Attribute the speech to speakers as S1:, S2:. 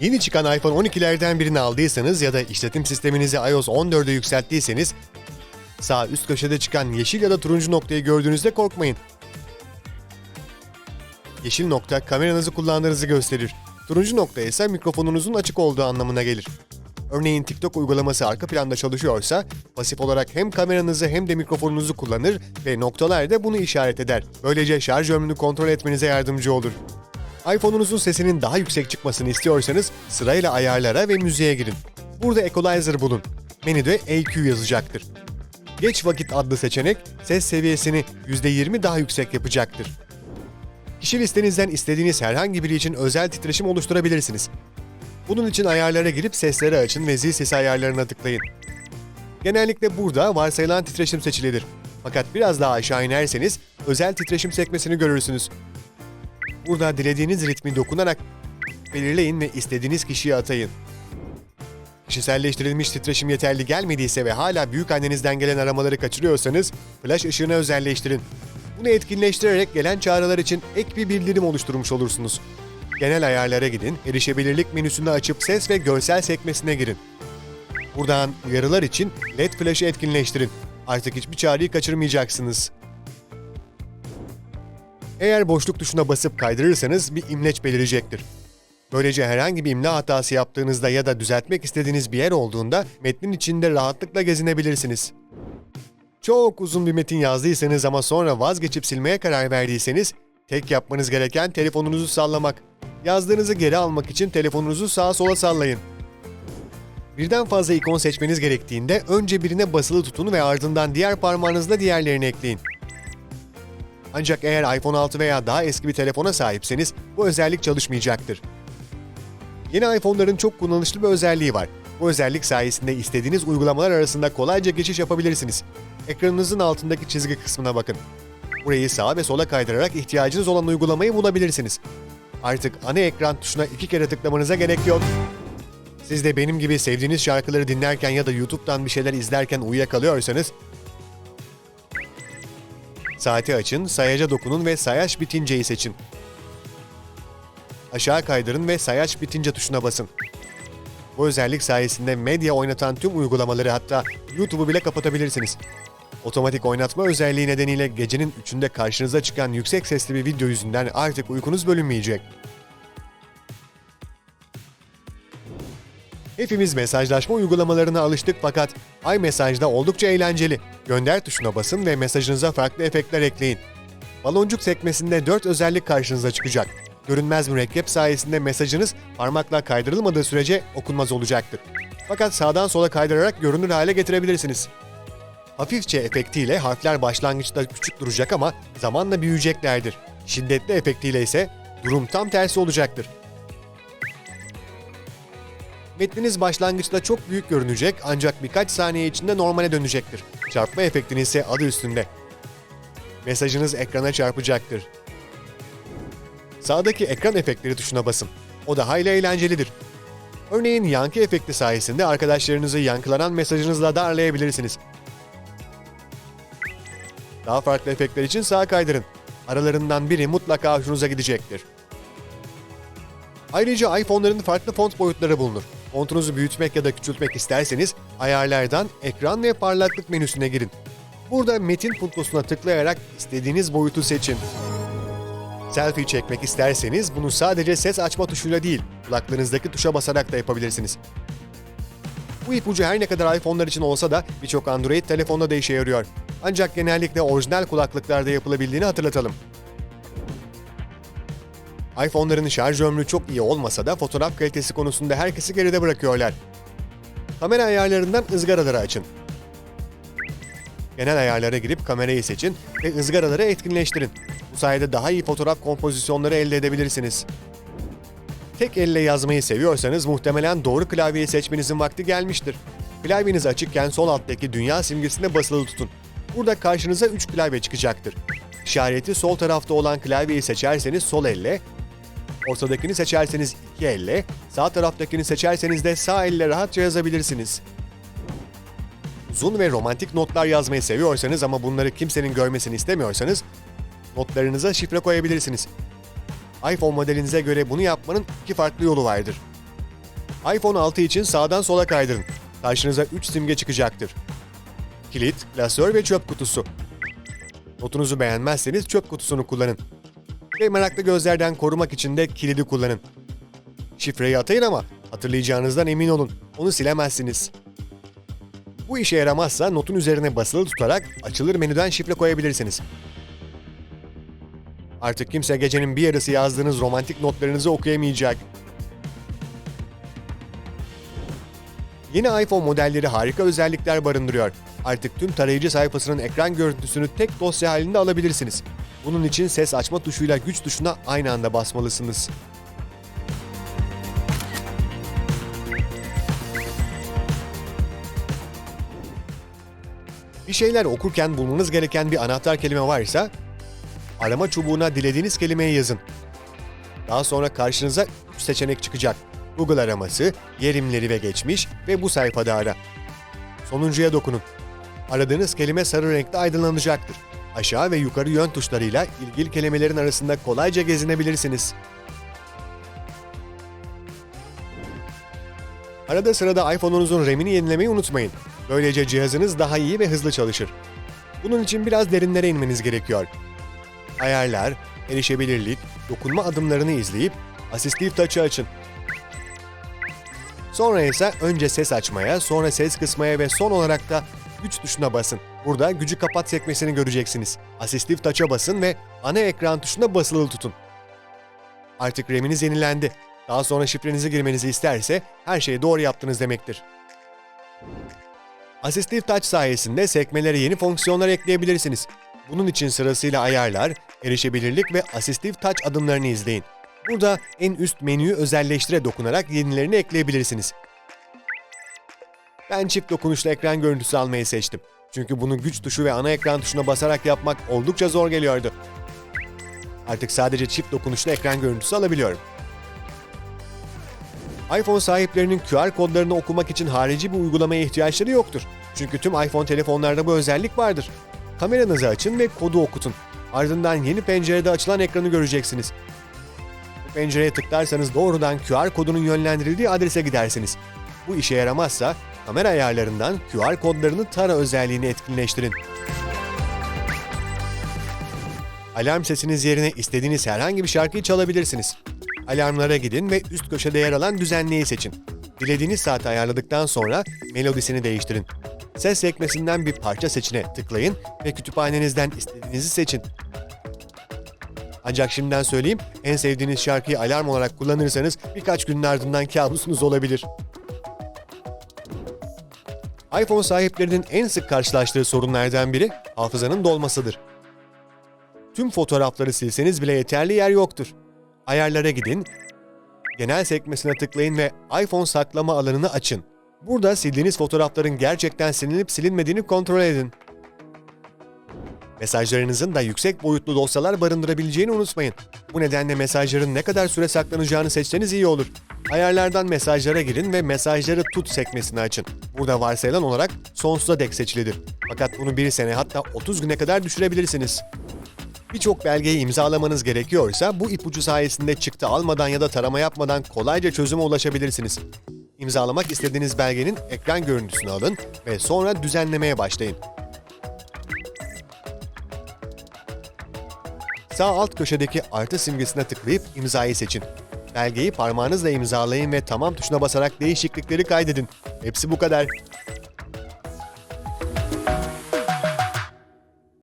S1: Yeni çıkan iPhone 12'lerden birini aldıysanız ya da işletim sisteminizi iOS 14'e yükselttiyseniz sağ üst köşede çıkan yeşil ya da turuncu noktayı gördüğünüzde korkmayın. Yeşil nokta kameranızı kullandığınızı gösterir. Turuncu nokta ise mikrofonunuzun açık olduğu anlamına gelir. Örneğin TikTok uygulaması arka planda çalışıyorsa pasif olarak hem kameranızı hem de mikrofonunuzu kullanır ve noktalar da bunu işaret eder. Böylece şarj ömrünü kontrol etmenize yardımcı olur. iPhone'unuzun sesinin daha yüksek çıkmasını istiyorsanız sırayla ayarlara ve müziğe girin. Burada Equalizer bulun. Menüde EQ yazacaktır. Geç vakit adlı seçenek ses seviyesini %20 daha yüksek yapacaktır. Kişi listenizden istediğiniz herhangi biri için özel titreşim oluşturabilirsiniz. Bunun için ayarlara girip sesleri açın ve zil sesi ayarlarına tıklayın. Genellikle burada varsayılan titreşim seçilidir. Fakat biraz daha aşağı inerseniz özel titreşim sekmesini görürsünüz. Burada dilediğiniz ritmi dokunarak belirleyin ve istediğiniz kişiye atayın. Kişiselleştirilmiş titreşim yeterli gelmediyse ve hala büyük annenizden gelen aramaları kaçırıyorsanız flash ışığını özelleştirin. Bunu etkinleştirerek gelen çağrılar için ek bir bildirim oluşturmuş olursunuz. Genel ayarlara gidin, erişebilirlik menüsünü açıp ses ve görsel sekmesine girin. Buradan uyarılar için LED flash'ı etkinleştirin. Artık hiçbir çağrıyı kaçırmayacaksınız. Eğer boşluk tuşuna basıp kaydırırsanız bir imleç belirecektir. Böylece herhangi bir imla hatası yaptığınızda ya da düzeltmek istediğiniz bir yer olduğunda metnin içinde rahatlıkla gezinebilirsiniz. Çok uzun bir metin yazdıysanız ama sonra vazgeçip silmeye karar verdiyseniz tek yapmanız gereken telefonunuzu sallamak. Yazdığınızı geri almak için telefonunuzu sağa sola sallayın. Birden fazla ikon seçmeniz gerektiğinde önce birine basılı tutun ve ardından diğer parmağınızla diğerlerini ekleyin. Ancak eğer iPhone 6 veya daha eski bir telefona sahipseniz bu özellik çalışmayacaktır. Yeni iPhone'ların çok kullanışlı bir özelliği var. Bu özellik sayesinde istediğiniz uygulamalar arasında kolayca geçiş yapabilirsiniz. Ekranınızın altındaki çizgi kısmına bakın. Burayı sağa ve sola kaydırarak ihtiyacınız olan uygulamayı bulabilirsiniz. Artık ana ekran tuşuna iki kere tıklamanıza gerek yok. Siz de benim gibi sevdiğiniz şarkıları dinlerken ya da YouTube'dan bir şeyler izlerken uyuyakalıyorsanız saati açın, sayaca dokunun ve sayaç bitinceyi seçin. Aşağı kaydırın ve sayaç bitince tuşuna basın. Bu özellik sayesinde medya oynatan tüm uygulamaları hatta YouTube'u bile kapatabilirsiniz. Otomatik oynatma özelliği nedeniyle gecenin 3'ünde karşınıza çıkan yüksek sesli bir video yüzünden artık uykunuz bölünmeyecek. Hepimiz mesajlaşma uygulamalarına alıştık fakat iMessage'da oldukça eğlenceli. Gönder tuşuna basın ve mesajınıza farklı efektler ekleyin. Baloncuk sekmesinde 4 özellik karşınıza çıkacak. Görünmez mürekkep sayesinde mesajınız parmakla kaydırılmadığı sürece okunmaz olacaktır. Fakat sağdan sola kaydırarak görünür hale getirebilirsiniz. Hafifçe efektiyle harfler başlangıçta küçük duracak ama zamanla büyüyeceklerdir. Şiddetli efektiyle ise durum tam tersi olacaktır. Metniniz başlangıçta çok büyük görünecek ancak birkaç saniye içinde normale dönecektir. Çarpma efektini ise adı üstünde. Mesajınız ekrana çarpacaktır. Sağdaki ekran efektleri tuşuna basın. O da hayli eğlencelidir. Örneğin yankı efekti sayesinde arkadaşlarınızı yankılanan mesajınızla darlayabilirsiniz. Daha farklı efektler için sağa kaydırın. Aralarından biri mutlaka hoşunuza gidecektir. Ayrıca iPhone'ların farklı font boyutları bulunur. Fontunuzu büyütmek ya da küçültmek isterseniz ayarlardan ekran ve parlaklık menüsüne girin. Burada metin puntosuna tıklayarak istediğiniz boyutu seçin. Selfie çekmek isterseniz bunu sadece ses açma tuşuyla değil, kulaklarınızdaki tuşa basarak da yapabilirsiniz. Bu ipucu her ne kadar iPhone'lar için olsa da birçok Android telefonda da işe yarıyor. Ancak genellikle orijinal kulaklıklarda yapılabildiğini hatırlatalım. iPhone'ların şarj ömrü çok iyi olmasa da fotoğraf kalitesi konusunda herkesi geride bırakıyorlar. Kamera ayarlarından ızgaraları açın. Genel ayarlara girip kamerayı seçin ve ızgaraları etkinleştirin. Bu sayede daha iyi fotoğraf kompozisyonları elde edebilirsiniz. Tek elle yazmayı seviyorsanız muhtemelen doğru klavyeyi seçmenizin vakti gelmiştir. Klavyeniz açıkken sol alttaki dünya simgesine basılı tutun. Burada karşınıza 3 klavye çıkacaktır. İşareti sol tarafta olan klavyeyi seçerseniz sol elle, ortadakini seçerseniz iki elle, sağ taraftakini seçerseniz de sağ elle rahatça yazabilirsiniz. Uzun ve romantik notlar yazmayı seviyorsanız ama bunları kimsenin görmesini istemiyorsanız notlarınıza şifre koyabilirsiniz. iPhone modelinize göre bunu yapmanın iki farklı yolu vardır. iPhone 6 için sağdan sola kaydırın. Karşınıza 3 simge çıkacaktır. Kilit, klasör ve çöp kutusu. Notunuzu beğenmezseniz çöp kutusunu kullanın. Ve meraklı gözlerden korumak için de kilidi kullanın. Şifreyi atayın ama hatırlayacağınızdan emin olun. Onu silemezsiniz. Bu işe yaramazsa notun üzerine basılı tutarak açılır menüden şifre koyabilirsiniz. Artık kimse gecenin bir yarısı yazdığınız romantik notlarınızı okuyamayacak. Yeni iPhone modelleri harika özellikler barındırıyor. Artık tüm tarayıcı sayfasının ekran görüntüsünü tek dosya halinde alabilirsiniz. Bunun için ses açma tuşuyla güç tuşuna aynı anda basmalısınız. Bir şeyler okurken bulmanız gereken bir anahtar kelime varsa arama çubuğuna dilediğiniz kelimeyi yazın. Daha sonra karşınıza 3 seçenek çıkacak. Google araması, yerimleri ve geçmiş ve bu sayfada ara. Sonuncuya dokunun. Aradığınız kelime sarı renkte aydınlanacaktır. Aşağı ve yukarı yön tuşlarıyla ilgili kelimelerin arasında kolayca gezinebilirsiniz. Arada sırada iPhone'unuzun RAM'ini yenilemeyi unutmayın. Böylece cihazınız daha iyi ve hızlı çalışır. Bunun için biraz derinlere inmeniz gerekiyor. Ayarlar, erişebilirlik, dokunma adımlarını izleyip Assistive Touch'ı açın. Sonra ise önce ses açmaya, sonra ses kısmaya ve son olarak da güç tuşuna basın. Burada gücü kapat sekmesini göreceksiniz. Assistive Touch'a basın ve ana ekran tuşuna basılı tutun. Artık RAM'iniz yenilendi. Daha sonra şifrenizi girmenizi isterse her şeyi doğru yaptınız demektir. Assistive Touch sayesinde sekmelere yeni fonksiyonlar ekleyebilirsiniz. Bunun için sırasıyla ayarlar, erişebilirlik ve Assistive Touch adımlarını izleyin. Burada en üst menüyü özelleştire dokunarak yenilerini ekleyebilirsiniz. Ben çift dokunuşlu ekran görüntüsü almayı seçtim. Çünkü bunu güç tuşu ve ana ekran tuşuna basarak yapmak oldukça zor geliyordu. Artık sadece çift dokunuşlu ekran görüntüsü alabiliyorum. iPhone sahiplerinin QR kodlarını okumak için harici bir uygulamaya ihtiyaçları yoktur. Çünkü tüm iPhone telefonlarda bu özellik vardır. Kameranızı açın ve kodu okutun. Ardından yeni pencerede açılan ekranı göreceksiniz. Bu pencereye tıklarsanız doğrudan QR kodunun yönlendirildiği adrese gidersiniz. Bu işe yaramazsa kamera ayarlarından QR kodlarını tara özelliğini etkinleştirin. Alarm sesiniz yerine istediğiniz herhangi bir şarkıyı çalabilirsiniz. Alarmlara gidin ve üst köşede yer alan düzenleyi seçin. Dilediğiniz saati ayarladıktan sonra melodisini değiştirin. Ses sekmesinden bir parça seçine tıklayın ve kütüphanenizden istediğinizi seçin. Ancak şimdiden söyleyeyim, en sevdiğiniz şarkıyı alarm olarak kullanırsanız birkaç günün ardından kabusunuz olabilir. iPhone sahiplerinin en sık karşılaştığı sorunlardan biri hafızanın dolmasıdır. Tüm fotoğrafları silseniz bile yeterli yer yoktur. Ayarlara gidin, genel sekmesine tıklayın ve iPhone saklama alanını açın. Burada sildiğiniz fotoğrafların gerçekten silinip silinmediğini kontrol edin. Mesajlarınızın da yüksek boyutlu dosyalar barındırabileceğini unutmayın. Bu nedenle mesajların ne kadar süre saklanacağını seçseniz iyi olur. Ayarlardan mesajlara girin ve mesajları tut sekmesini açın. Burada varsayılan olarak sonsuza dek seçilidir. Fakat bunu bir sene hatta 30 güne kadar düşürebilirsiniz. Birçok belgeyi imzalamanız gerekiyorsa bu ipucu sayesinde çıktı almadan ya da tarama yapmadan kolayca çözüme ulaşabilirsiniz. İmzalamak istediğiniz belgenin ekran görüntüsünü alın ve sonra düzenlemeye başlayın. Sağ alt köşedeki artı simgesine tıklayıp imzayı seçin. Belgeyi parmağınızla imzalayın ve tamam tuşuna basarak değişiklikleri kaydedin. Hepsi bu kadar.